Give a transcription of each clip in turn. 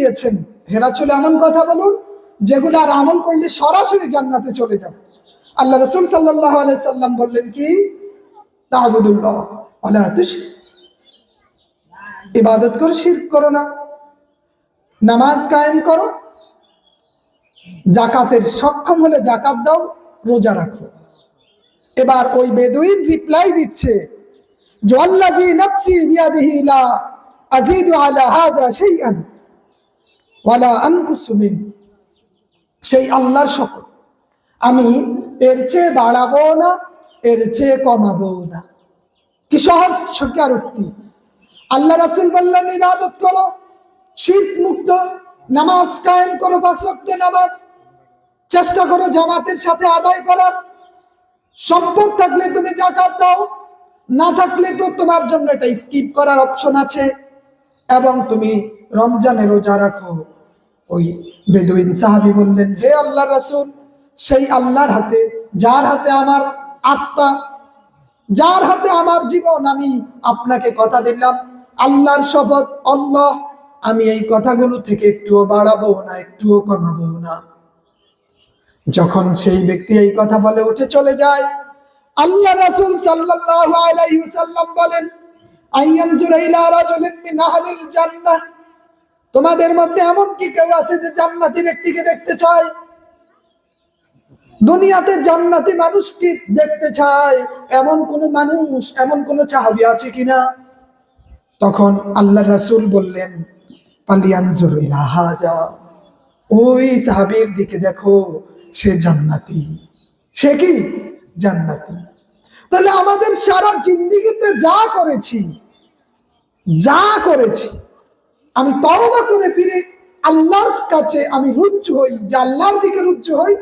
দিয়েছেন। হেরা চলে এমন কথা বলুন, যেগুলো আর আমল করলে সরাসরি জান্নাতে চলে যাবে। আল্লাহ রসুল সাল্লাহ সাল্লাম বললেন কি? ইবাদত করো, শিরক করো না। নামাজ কায়েম করো। জাকাতের সক্ষম হলে জাকাত দাও, রোজা রাখো। এবার ওই বেদুইন রিপ্লাই দিচ্ছে যে আল্লাজি নফসি বিয়াদিহি লা আজিদু আলা হাযা শাইআন। সেই আল্লাহর শপথ আমি এর চেয়ে বাড়াবো না, এর চেয়ে কমাবো না। কি সহজ স্বীকারোক্তি আল্লাহ রাসুল বললেন, ইবাদত করো শীত মুক্ত, নামাজ কায়েম করো, পাঁচ নামাজ। চেষ্টা করো জামাতের সাথে আদায় করার। সম্পদ থাকলে তুমি জাকাত দাও, না থাকলে তো তোমার জন্য এটা স্কিপ করার অপশন আছে। এবং তুমি রমজানে রোজা রাখো। ওই বেদুইন সাহাবি বললেন, হে আল্লাহ রাসূল, সেই আল্লাহর হাতে, যার হাতে আমার আত্মা, যার হাতে আমার জীবন, আমি আপনাকে কথা দিলাম। আল্লাহর শপথ আল্লাহ। আমি এই কথাগুলো থেকে একটুও বাড়াবো না, একটুও কমাবো না। যখন সেই ব্যক্তি এই কথা বলে উঠে চলে যায়, আল্লাহ রাসূল ওয়াসাল্লাম বলেন আইয়ানজুর ইলা রাজুলিন মিন জান্নাহ। তোমাদের মধ্যে এমন কি কেউ আছে যে জান্নাতি ব্যক্তিকে দেখতে চায়? দুনিয়াতে জান্নাতি মানুষকে দেখতে চায়? এমন কোন মানুষ, এমন কোন সাহাবী আছে কিনা? তখন আল্লাহ রাসূল বললেন পালিয়ানজুর ইলা হাজা। ওই সাহাবীর দিকে দেখো, সে জান্নাতি। সে কি? জান্নাতি। তাহলে আমাদের সারা জিন্দিগিতে যা করেছি যা করেছি আমি তওবা করে ফিরে আল্লাহর কাছে আমি রুজ্জু হই, যে আল্লাহর দিকে রুজ্জু হই।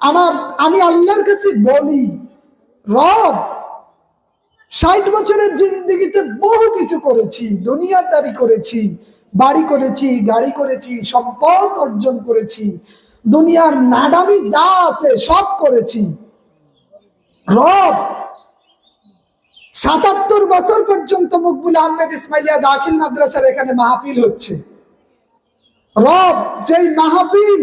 আমার, আমি আল্লাহর কাছে বলি, রব, ষাট বছরের জিন্দিগিতে বহু কিছু করেছি, দুনিয়াদারি করেছি, বাড়ি করেছি, গাড়ি করেছি, সম্পদ অর্জন করেছি, দুনিয়ার নাডামি যা আছে সব করেছি। রব সাতাত্তর বছর পর্যন্ত মকবুল আহমেদ ইসমাইলিয়া দাখিল মাদ্রাসার এখানে মাহফিল হচ্ছে। রব যেই মাহফিল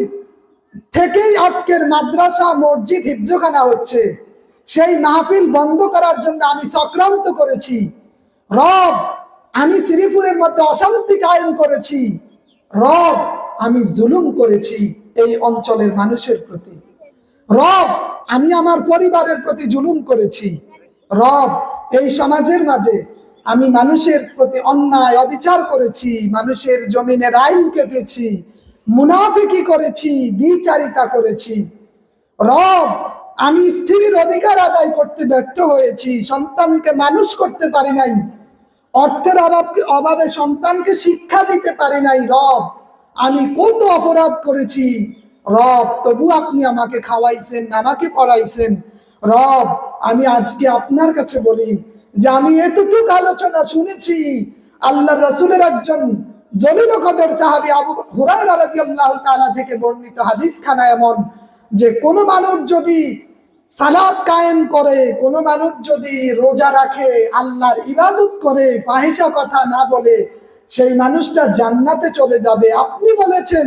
থেকেই আজকের মাদ্রাসা, মসজিদ হিফজখানা হচ্ছে, সেই মাহফিল বন্ধ করার জন্য আমি চক্রান্ত করেছি। রব, আমি শ্রীপুরের মধ্যে অশান্তি কায়েম করেছি। রব, আমি জুলুম করেছি এই অঞ্চলের মানুষের প্রতি। রব, আমি আমার পরিবারের প্রতি জুলুম করেছি। রব এই সমাজের মাঝে আমি মানুষের প্রতি অন্যায় অবিচার করেছি, মানুষের জমিনের আইন কেটেছি, মুনাফিকি করেছি, দ্বিচারিতা করেছি। রব, আমি স্ত্রীর অধিকার আদায় করতে ব্যর্থ হয়েছি, সন্তানকে মানুষ করতে পারি নাই। অর্থের অভাব, অভাবে সন্তানকে শিক্ষা দিতে পারি নাই, রব, আমি কত অপরাধ করেছি। রব, তবু আপনি আমাকে খাওয়াইছেন, আমাকে পড়াইছেন। রব আমি আজকে আপনার কাছে বলি যে আমি এতটুক আলোচনা শুনেছি আল্লাহ রসুলের একজন জলিল কদর সাহাবি আবু হুরায়রা রাদিয়াল্লাহু তাআলা থেকে বর্ণিত হাদিস খানা এমন যে কোনো মানুষ যদি সালাত কায়েম করে, কোনো মানুষ যদি রোজা রাখে, আল্লাহর ইবাদত করে ফাহিসা কথা না বলে, সেই মানুষটা জান্নাতে চলে যাবে। আপনি বলেছেন